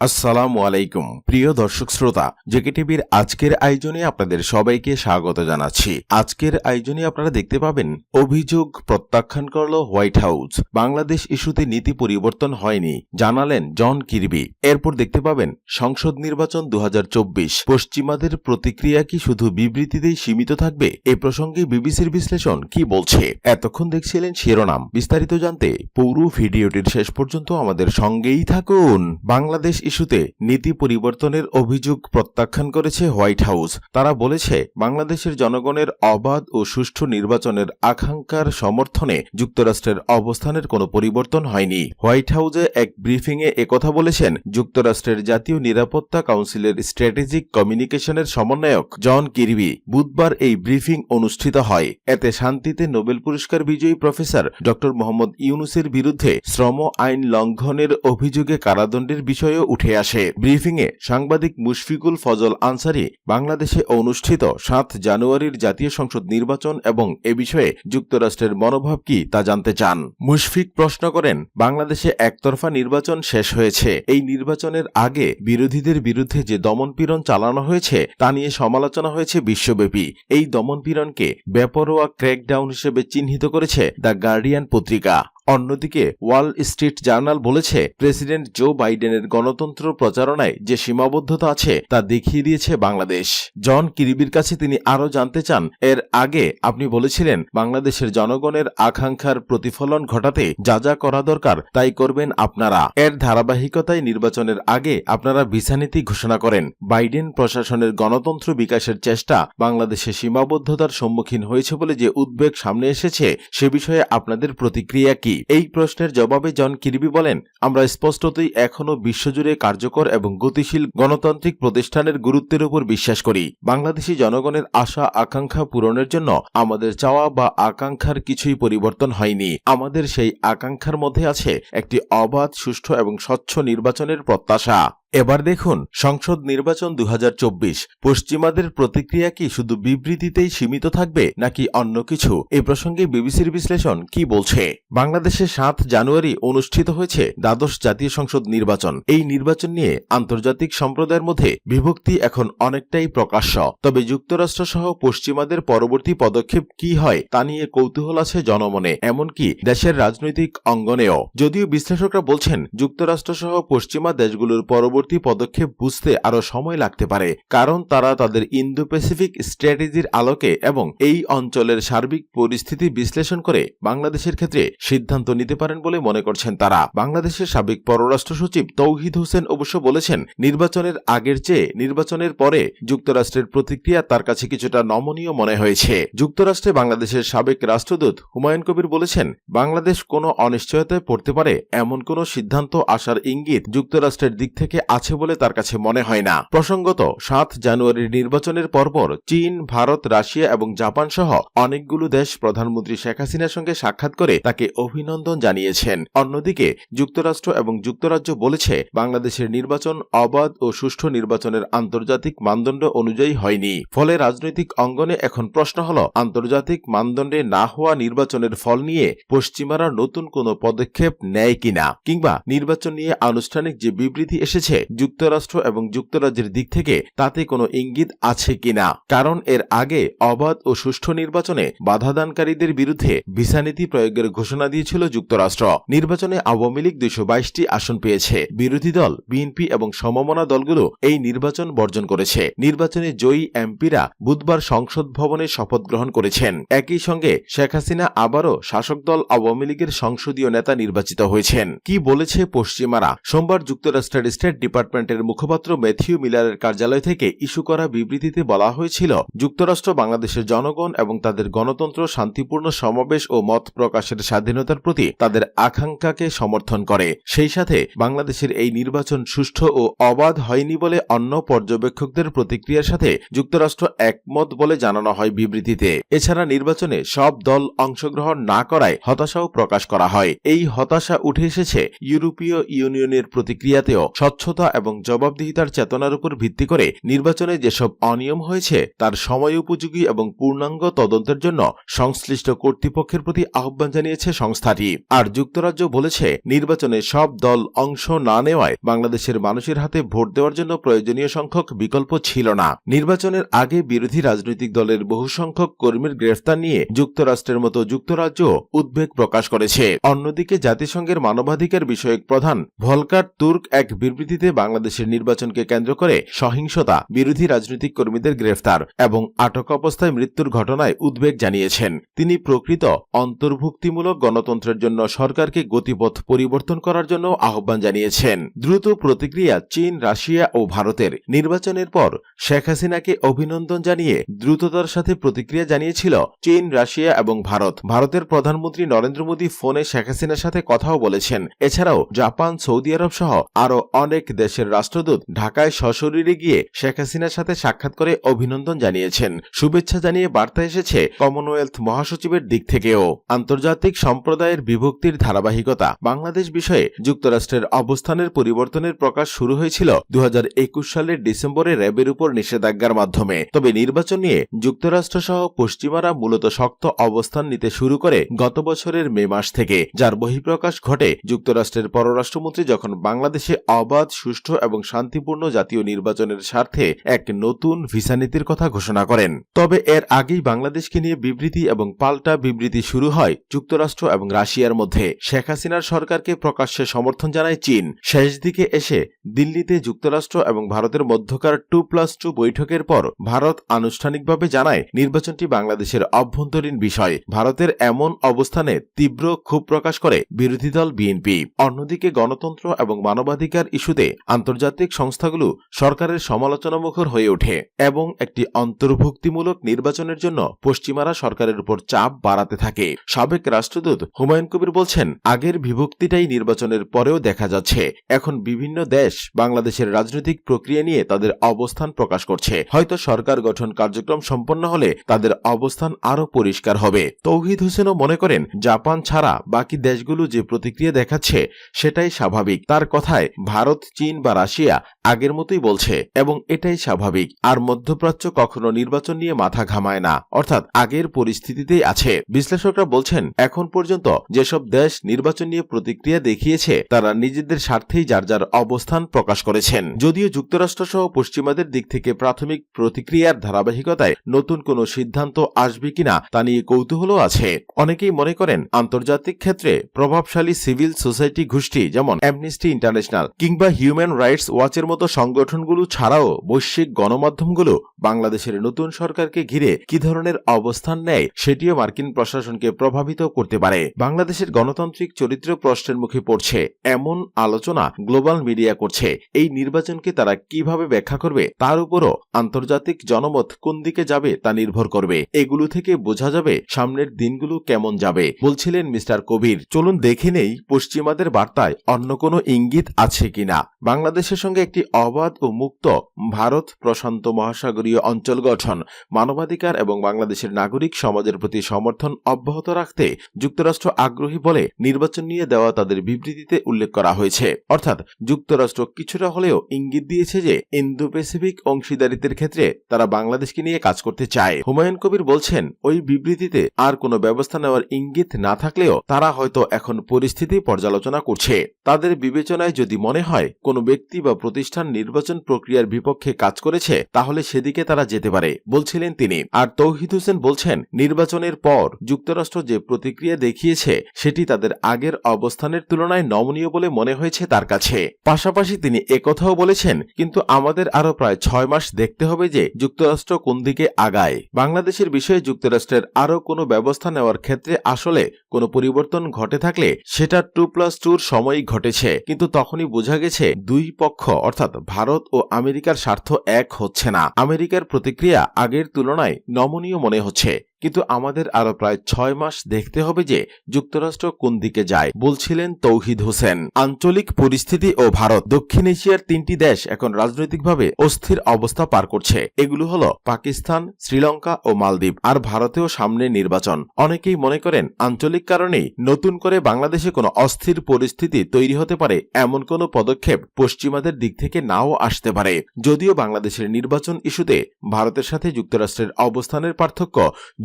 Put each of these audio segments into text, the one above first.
আসসালামু আলাইকুম, প্রিয় দর্শক শ্রোতা জেকে টিভির আজকের আয়োজনে আপনাদের সবাইকে স্বাগত জানাচ্ছি। আজকের আয়োজনে আপনারা দেখতে পাবেন, অভিযোগ প্রত্যাখ্যান করল হোয়াইট হাউস। বাংলাদেশ ইস্যুতে নীতি পরিবর্তন হয়নি, জানালেন জন কিরবি। এরপর দেখতে পাবেন, সংসদ নির্বাচন দু হাজার চব্বিশ। পশ্চিমাদের প্রতিক্রিয়া কি শুধু বিবৃতিতেই সীমিত থাকবে? এ প্রসঙ্গে বিবিসির বিশ্লেষণ কি বলছে? এতক্ষণ দেখছিলেন শিরোনাম। বিস্তারিত জানতে পুরো ভিডিওটির শেষ পর্যন্ত আমাদের সঙ্গেই থাকুন। বাংলাদেশ ইস্যুতে নীতি পরিবর্তনের অভিযোগ প্রত্যাখ্যান করেছে হোয়াইট হাউস। তারা বলেছে, বাংলাদেশের জনগণের অবাধ ও সুষ্ঠু নির্বাচনের আকাঙ্ক্ষার সমর্থনে যুক্তরাষ্ট্রের অবস্থানের কোনো পরিবর্তন হয়নি। হোয়াইট হাউসে এক ব্রিফিংয়ে একথা বলেছেন, যুক্তরাষ্ট্রের জাতীয় নিরাপত্তা কাউন্সিলের স্ট্র্যাটেজিক কমিউনিকেশনের সমন্বয়ক জন কিরবি বুধবার এই ব্রিফিং অনুষ্ঠিত হয়। এতে শান্তিতে নোবেল পুরস্কার বিজয়ী প্রফেসর ড. মোহাম্মদ ইউনুসের বিরুদ্ধে শ্রম আইন লঙ্ঘনের অভিযোগে কারাদণ্ডের বিষয়েও উঠে আসে। ব্রিফিংয়ে সাংবাদিক মুশফিকুল ফজল আনসারি, বাংলাদেশে অনুষ্ঠিত সাত জানুয়ারির জাতীয় সংসদ নির্বাচন এবং এ বিষয়ে যুক্তরাষ্ট্রের মনোভাব কি তা জানতে চান। মুশফিক প্রশ্ন করেন, বাংলাদেশে একতরফা নির্বাচন শেষ হয়েছে। এই নির্বাচনের আগে বিরোধীদের বিরুদ্ধে যে দমনপীড়ন চালানো হয়েছে, তা নিয়ে সমালোচনা হয়েছে বিশ্বব্যাপী। এই দমনপীড়নকে বেপরোয়া ক্র্যাকডাউন হিসেবে চিহ্নিত করেছে দ্য গার্ডিয়ান পত্রিকা। অন্যদিকে ওয়াল স্ট্রিট জার্নাল বলেছে, প্রেসিডেন্ট জো বাইডেনের গণতন্ত্র প্রচারণায় যে সীমাবদ্ধতা আছে, তা দেখিয়ে দিয়েছে বাংলাদেশ। জন কিরিবির কাছে তিনি আরও জানতে চান, এর আগে আপনি বলেছিলেন, বাংলাদেশের জনগণের আকাঙ্ক্ষার প্রতিফলন ঘটাতে যা যা করা দরকার, তাই করবেন আপনারা। এর ধারাবাহিকতায় নির্বাচনের আগে আপনারা ভিসা নীতি ঘোষণা করেন। বাইডেন প্রশাসনের গণতন্ত্র বিকাশের চেষ্টা বাংলাদেশে সীমাবদ্ধতার সম্মুখীন হয়েছে বলে যে উদ্বেগ সামনে এসেছে, সে বিষয়ে আপনাদের প্রতিক্রিয়া কি? এই প্রশ্নের জবাবে জন কিরবি বলেন, আমরা স্পষ্টতই এখনও বিশ্বজুড়ে কার্যকর এবং গতিশীল গণতান্ত্রিক প্রতিষ্ঠানের গুরুত্বের উপর বিশ্বাস করি। বাংলাদেশি জনগণের আশা আকাঙ্ক্ষা পূরণের জন্য আমাদের চাওয়া বা আকাঙ্ক্ষার কিছুই পরিবর্তন হয়নি। আমাদের সেই আকাঙ্ক্ষার মধ্যে আছে একটি অবাধ, সুষ্ঠু এবং স্বচ্ছ নির্বাচনের প্রত্যাশা। এবার দেখুন, সংসদ নির্বাচন দু হাজার চব্বিশ, পশ্চিমাদের প্রতিক্রিয়া কি শুধু বিবৃতিতেই সীমিত থাকবে নাকি অন্য কিছু? এ প্রসঙ্গে বিবিসির বিশ্লেষণ কি বলছে? বাংলাদেশে সাত জানুয়ারি অনুষ্ঠিত হয়েছে দ্বাদশ জাতীয় সংসদ নির্বাচন। এই নির্বাচন নিয়ে আন্তর্জাতিক সম্প্রদায়ের মধ্যে বিভক্তি এখন অনেকটাই প্রকাশ্য। তবে যুক্তরাষ্ট্র সহ পশ্চিমাদের পরবর্তী পদক্ষেপ কি হয় তা নিয়ে কৌতূহল আছে জনমনে, এমনকি দেশের রাজনৈতিক অঙ্গনেও। যদিও বিশ্লেষকরা বলছেন যুক্তরাষ্ট্র সহ পশ্চিমা দেশগুলোর পরবর্তী পরবর্তী পদক্ষেপ বুঝতে আরও সময় লাগতে পারে, কারণ তারা তাদের ইন্দো প্যাসিফিক স্ট্র্যাটেজির আলোকে এবং এই অঞ্চলের সার্বিক পরিস্থিতি বিশ্লেষণ করে বাংলাদেশের ক্ষেত্রে সিদ্ধান্ত নিতে পারেন বলে মনে করছেন তারা। বাংলাদেশের সাবেক পররাষ্ট্র সচিব তৌহিদ হোসেন অবশ্য বলেছেন, নির্বাচনের আগের চেয়ে নির্বাচনের পরে যুক্তরাষ্ট্রের প্রতিক্রিয়া তার কাছে কিছুটা নমনীয় মনে হয়েছে। যুক্তরাষ্ট্রে বাংলাদেশের সাবেক রাষ্ট্রদূত হুমায়ুন কবির বলেছেন, বাংলাদেশ কোনো অনিশ্চয়তায় পড়তে পারে এমন কোনো সিদ্ধান্ত আসার ইঙ্গিত যুক্তরাষ্ট্রের দিক থেকে আছে বলে তার কাছে মনে হয় না। প্রসঙ্গত, সাত জানুয়ারির নির্বাচনের পরপর চীন, ভারত, রাশিয়া এবং জাপান সহ অনেকগুলো দেশ প্রধানমন্ত্রী শেখ হাসিনার সঙ্গে সাক্ষাৎ করে তাকে অভিনন্দন জানিয়েছেন। অন্যদিকে, যুক্তরাষ্ট্র এবং যুক্তরাজ্য বলেছে, বাংলাদেশের নির্বাচন অবাধ ও সুষ্ঠু নির্বাচনের আন্তর্জাতিক মানদণ্ড অনুযায়ী হয়নি। ফলে রাজনৈতিক অঙ্গনে এখন প্রশ্ন হল, আন্তর্জাতিক মানদণ্ডে না হওয়া নির্বাচনের ফল নিয়ে পশ্চিমারা নতুন কোনো পদক্ষেপ নেয় কিনা? কিংবা নির্বাচন নিয়ে আনুষ্ঠানিক যে বিবৃতি এসেছে যুক্তরাষ্ট্র এবং যুক্তরাজ্যের দিক থেকে তাতে কোনো ইঙ্গিত আছে কিনা। কারণ এর আগে অবাধ ও সুষ্ঠু নির্বাচনে বাধাদানকারীদের বিরুদ্ধে ভিসা নীতি প্রয়োগের ঘোষণা দিয়েছিল যুক্তরাষ্ট্র। নির্বাচনে আওয়ামী লীগ দুইশো বাইশটি আসন পেয়েছে। বিরোধী দল, বিএনপি এবং সমমনা দলগুলো এই নির্বাচন বর্জন করেছে। নির্বাচনে জয়ী এমপিরা বুধবার সংসদ ভবনে শপথ গ্রহণ করেছেন। একই সঙ্গে শেখ হাসিনা আবারও শাসক দল আওয়ামী লীগের সংসদীয় নেতা নির্বাচিত হয়েছেন। কি বলেছে পশ্চিমারা? সোমবার যুক্তরাষ্ট্রের স্টেট ডিপার্টমেন্টের মুখপাত্র ম্যাথিউ মিলারের কার্যালয় থেকে ইস্যু করা বিবৃতিতে বলা হয়েছিল, যুক্তরাষ্ট্র, বাংলাদেশের জনগণ এবং তাদের গণতন্ত্র শান্তিপূর্ণ সমাবেশ ও মত প্রকাশের স্বাধীনতার প্রতি তাদের আকাঙ্ক্ষাকে সমর্থন করে। সেই সাথে বাংলাদেশের এই নির্বাচন সুষ্ঠু ও অবাধ হয়নি বলে অন্য পর্যবেক্ষকদের প্রতিক্রিয়ার সাথে যুক্তরাষ্ট্র একমত বলে জানানো হয় বিবৃতিতে। এছাড়া নির্বাচনে সব দল অংশগ্রহণ না করায় হতাশাও প্রকাশ করা হয়। এই হতাশা উঠে এসেছে ইউরোপীয় ইউনিয়নের প্রতিক্রিয়াতেও। স্বচ্ছতা স্বচ্ছতা এবং জবাবদিহিতার চেতনার উপর ভিত্তি করে নির্বাচনে যেসব অনিয়ম হয়েছে, তার সময় উপযোগী এবং পূর্ণাঙ্গ তদন্তের জন্য সংশ্লিষ্ট কর্তৃপক্ষের প্রতি আহ্বান জানিয়েছে সংস্থাটি। আর যুক্তরাজ্য বলেছে, নির্বাচনে সব দল অংশ না নেওয়ায় বাংলাদেশের মানুষের হাতে ভোট দেওয়ার জন্য প্রয়োজনীয় সংখ্যক বিকল্প ছিল না। নির্বাচনের আগে বিরোধী রাজনৈতিক দলের বহু সংখ্যক কর্মীর গ্রেফতার নিয়ে যুক্তরাষ্ট্রের মতো যুক্তরাজ্য উদ্বেগ প্রকাশ করেছে। অন্যদিকে জাতিসংঘের মানবাধিকার বিষয়ক প্রধান ভলকার তুর্ক এক বিবৃতিতে বাংলাদেশের নির্বাচনকে কেন্দ্র করে সহিংসতা বিরোধী রাজনৈতিক কর্মীদের গ্রেফতার এবং আটক অবস্থায় মৃত্যুর ঘটনায় উদ্বেগ জানিয়েছেন। তিনি প্রকৃত অন্তর্ভুক্তিমূলক গণতন্ত্রের জন্য সরকারকে গতিপথ পরিবর্তন করার জন্য আহ্বান জানিয়েছেন। দ্রুত প্রতিক্রিয়া চীন, রাশিয়া ও ভারতের নির্বাচনের পর শেখ হাসিনাকে অভিনন্দন জানিয়ে দ্রুততার সাথে প্রতিক্রিয়া জানিয়েছিল চীন, রাশিয়া এবং ভারত। ভারতের প্রধানমন্ত্রী নরেন্দ্র মোদী ফোনে শেখ হাসিনার সাথে কথাও বলেছেন। এছাড়াও জাপান, সৌদি আরব সহ আরও অনেক দেশের রাষ্ট্রদূত ঢাকায় সশরীরে গিয়ে শেখ হাসিনার সাথে সাক্ষাৎ করে অভিনন্দন জানিয়েছেন। শুভেচ্ছা জানিয়ে বার্তা এসেছে কমনওয়েলথ মহাসচিবের দিক থেকেও। আন্তর্জাতিক সম্প্রদায়ের বিভক্তির ধারাবাহিকতা। বাংলাদেশ বিষয়ে যুক্তরাষ্ট্রের অবস্থানের পরিবর্তনের প্রকাশ শুরু হয়েছিল দু হাজার একুশ সালের ডিসেম্বরে র্যাবের উপর নিষেধাজ্ঞার মাধ্যমে। তবে নির্বাচন নিয়ে যুক্তরাষ্ট্র সহ পশ্চিমারা মূলত শক্ত অবস্থান নিতে শুরু করে গত বছরের মে মাস থেকে। যার বহিঃপ্রকাশ ঘটে যুক্তরাষ্ট্রের পররাষ্ট্রমন্ত্রী যখন বাংলাদেশে অবাধ সুষ্ঠু এবং শান্তিপূর্ণ জাতীয় নির্বাচনের স্বার্থে এক নতুন ভিসা নীতির কথা ঘোষণা করেন। তবে এর আগেই বাংলাদেশকে নিয়ে বিবৃতি এবং পাল্টা বিবৃতি শুরু হয় যুক্তরাষ্ট্র এবং রাশিয়ার মধ্যে। শেখ হাসিনার সরকারকে প্রকাশ্যে সমর্থন জানায় চীন। শেষ দিকে এসে দিল্লিতে যুক্তরাষ্ট্র এবং ভারতের মধ্যকার টু প্লাস টু বৈঠকের পর ভারত আনুষ্ঠানিকভাবে জানায় নির্বাচনটি বাংলাদেশের অভ্যন্তরীণ বিষয়। ভারতের এমন অবস্থানে তীব্র ক্ষোভ প্রকাশ করে বিরোধী দল বিএনপি। অন্যদিকে গণতন্ত্র এবং মানবাধিকার ইস্যুতে আন্তর্জাতিক সংস্থাগুলো সরকারের সমালোচনামুখর হয়ে ওঠে এবং একটি অন্তর্ভুক্তিমূলক নির্বাচনের জন্য পশ্চিমারা সরকারের উপর চাপ বাড়াতে থাকে। সাবেক রাষ্ট্রদূত হুমায়ুন কবির বলছেন, আগের বিভক্তিটাই নির্বাচনের পরেও দেখা যাচ্ছে। এখন বিভিন্ন দেশ বাংলাদেশের রাজনৈতিক প্রক্রিয়া নিয়ে তাদের অবস্থান প্রকাশ করছে। হয়তো সরকার গঠন কার্যক্রম সম্পন্ন হলে তাদের অবস্থান আরও পরিষ্কার হবে। তৌহিদ হোসেনও মনে করেন, জাপান ছাড়া বাকি দেশগুলো যে প্রতিক্রিয়া দেখাচ্ছে, সেটাই স্বাভাবিক। তার কথায়, ভারত চীন বা রাশিয়া আগের মতোই বলছে, এবং এটাই স্বাভাবিক। আর মধ্যপ্রাচ্য কখনো নির্বাচন নিয়ে মাথা ঘামায় না, অর্থাৎ আগের পরিস্থিতিতেই আছে। বিশ্লেষকরা বলছেন, এখন পর্যন্ত যেসব দেশ নির্বাচন নিয়ে প্রতিক্রিয়া দেখিয়েছে, তারা নিজেদের স্বার্থেই যার যার অবস্থান প্রকাশ করেছেন। যদিও যুক্তরাষ্ট্র সহ পশ্চিমাদের দিক থেকে প্রাথমিক প্রতিক্রিয়ার ধারাবাহিকতায় নতুন কোনো সিদ্ধান্ত আসবে কিনা, তা নিয়ে কৌতূহলও আছে। অনেকেই মনে করেন, আন্তর্জাতিক ক্ষেত্রে প্রভাবশালী সিভিল সোসাইটি গোষ্ঠী, যেমন অ্যামনিস্টি ইন্টারন্যাশনাল কিংবা হিউম্যান রাইটস ওয়াচের মতো সংগঠনগুলো ছাড়াও বৈশ্বিক গণমাধ্যমগুলো বাংলাদেশের নতুন সরকারকে ঘিরে কি ধরনের অবস্থান নেয় সেটিও মার্কিন প্রশাসনকে প্রভাবিত করতে পারে। বাংলাদেশের গণতান্ত্রিক চরিত্র প্রশ্নের মুখে পড়ছে, এমন আলোচনা গ্লোবাল মিডিয়া করছে। এই নির্বাচনকে তারা কীভাবে ব্যাখ্যা করবে, তার উপরও আন্তর্জাতিক জনমত কোন দিকে যাবে তা নির্ভর করবে। এগুলো থেকে বোঝা যাবে সামনের দিনগুলো কেমন যাবে, বলছিলেন মিস্টার কবির। চলুন দেখে নেই পশ্চিমাদের বার্তায় অন্য কোনো ইঙ্গিত আছে কিনা। বাংলাদেশের সঙ্গে একটি অবাধ ও মুক্ত ভারত প্রশান্ত মহাসাগরীয় অঞ্চল গঠন, মানবাধিকার এবং বাংলাদেশের নাগরিক সমাজের প্রতি সমর্থন অব্যাহত রাখতে যুক্তরাষ্ট্র আগ্রহী বলে নির্বাচন নিয়ে দেওয়া তাদের বিবৃতিতে উল্লেখ করা হয়েছে। অর্থাৎ, যুক্তরাষ্ট্র কিছুটা হলেও ইঙ্গিত দিয়েছে যে ইন্দো প্যাসিফিক অংশীদারিত্বের ক্ষেত্রে তারা বাংলাদেশকে নিয়ে কাজ করতে চায়। হুমায়ুন কবির বলছেন, ওই বিবৃতিতে আর কোনো ব্যবস্থা নেওয়ার ইঙ্গিত না থাকলেও তারা হয়তো এখন পরিস্থিতি পর্যালোচনা করছে। তাদের বিবেচনায় যদি মনে হয় কোনো ব্যক্তি বা প্রতিষ্ঠান নির্বাচন প্রক্রিয়ার বিপক্ষে কাজ করেছে, তাহলে সেদিকে তারা যেতে পারে, বলছিলেন তিনি। আর তৌহিদ হোসেন বলছেন, নির্বাচনের পর যুক্তরাষ্ট্র যে প্রতিক্রিয়া দেখিয়েছে, সেটি তাদের আগের অবস্থানের তুলনায় নমনীয় বলে মনে হয়েছে তার কাছে। পাশাপাশি তিনি একথাও বলেছেন, কিন্তু আমাদের আরও প্রায় ছয় মাস দেখতে হবে যে যুক্তরাষ্ট্র কোন দিকে আগায়। বাংলাদেশের বিষয়ে যুক্তরাষ্ট্রের আরও কোনো ব্যবস্থা নেওয়ার ক্ষেত্রে আসলে কোনো পরিবর্তন ঘটে থাকলে, সেটা টু প্লাস টুর সময়ই ঘটেছে। কিন্তু তখনই বোঝা গেছে দুই পক্ষ, অর্থাৎ ভারত ও আমেরিকার স্বার্থ এক হচ্ছে না। আমেরিকার প্রতিক্রিয়া আগের তুলনায় নমনীয় মনে হচ্ছে। কিন্তু আমাদের আরও প্রায় ছয় মাস দেখতে হবে যে যুক্তরাষ্ট্র কোন দিকে যায়, বলছিলেন তৌহিদ হোসেন। আঞ্চলিক পরিস্থিতি ও ভারত, দক্ষিণ এশিয়ার তিনটি দেশ এখন রাজনৈতিকভাবে অস্থির অবস্থা পার করছে। এগুলো হলো পাকিস্তান, শ্রীলঙ্কা ও মালদ্বীপ, আর ভারতেও সামনে নির্বাচন। অনেকেই মনে করেন আঞ্চলিক কারণেই নতুন করে বাংলাদেশে কোনো অস্থির পরিস্থিতি তৈরি হতে পারে, এমন কোনো পদক্ষেপ পশ্চিমাদের দিক থেকে নাও আসতে পারে। যদিও বাংলাদেশের নির্বাচন ইস্যুতে ভারতের সাথে যুক্তরাষ্ট্রের অবস্থানের পার্থক্য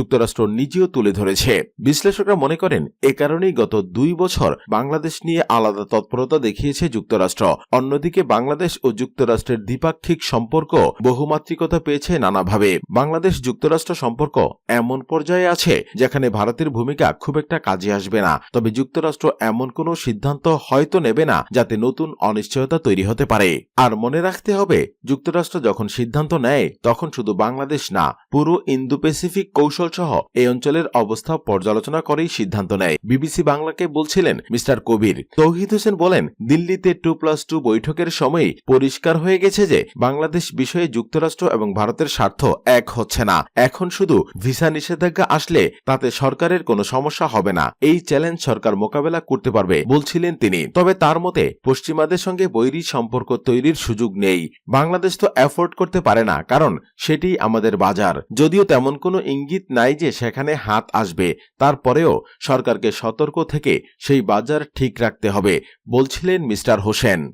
যুক্তরাষ্ট্র নিজেও তুলে ধরেছে। বিশ্লেষকরা মনে করেন, এ কারণেই গত দুই বছর বাংলাদেশ নিয়ে আলাদা তৎপরতা দেখিয়েছে যুক্তরাষ্ট্র। অন্যদিকে বাংলাদেশ ও যুক্তরাষ্ট্রের দ্বিপাক্ষিক সম্পর্ক বহুমাত্রিকতা পেয়েছে নানাভাবে। বাংলাদেশ যুক্তরাষ্ট্র সম্পর্ক এমন পর্যায়ে আছে, যেখানে ভারতের ভূমিকা খুব একটা কাজে আসবে না। তবে যুক্তরাষ্ট্র এমন কোনো সিদ্ধান্ত হয়তো নেবে না, যাতে নতুন অনিশ্চয়তা তৈরি হতে পারে। আর মনে রাখতে হবে, যুক্তরাষ্ট্র যখন সিদ্ধান্ত নেয়, তখন শুধু বাংলাদেশ না, পুরো ইন্দো প্যাসিফিক কৌশল সহ এই অঞ্চলের অবস্থা পর্যালোচনা করেই সিদ্ধান্ত নেয়। বিবিসি বাংলাকে বলছিলেন মিস্টার কবির। তৌহিদ হোসেন বলেন, দিল্লিতে টু প্লাস টু বৈঠকের সময়ই পরিষ্কার হয়ে গেছে যে বাংলাদেশ বিষয়ে যুক্তরাষ্ট্র এবং ভারতের স্বার্থ এক হচ্ছে না। এখন শুধু ভিসা নিষেধাজ্ঞা আসলে তাতে সরকারের কোনো সমস্যা হবে না। এই চ্যালেঞ্জ সরকার মোকাবেলা করতে পারবে, বলছিলেন তিনি। তবে তার মতে, পশ্চিমাদের সঙ্গে বৈরী সম্পর্ক তৈরির সুযোগ নেই। বাংলাদেশ তো অ্যাফোর্ড করতে পারে না, কারণ সেটি আমাদের বাজার। যদিও তেমন কোনো ইঙ্গিত নাই যে সেখানে হাত আসবে, তারপরেও সরকারকে সতর্ক থেকে সেই বাজার ঠিক রাখতে হবে, বলছিলেন মিস্টার হোসেন।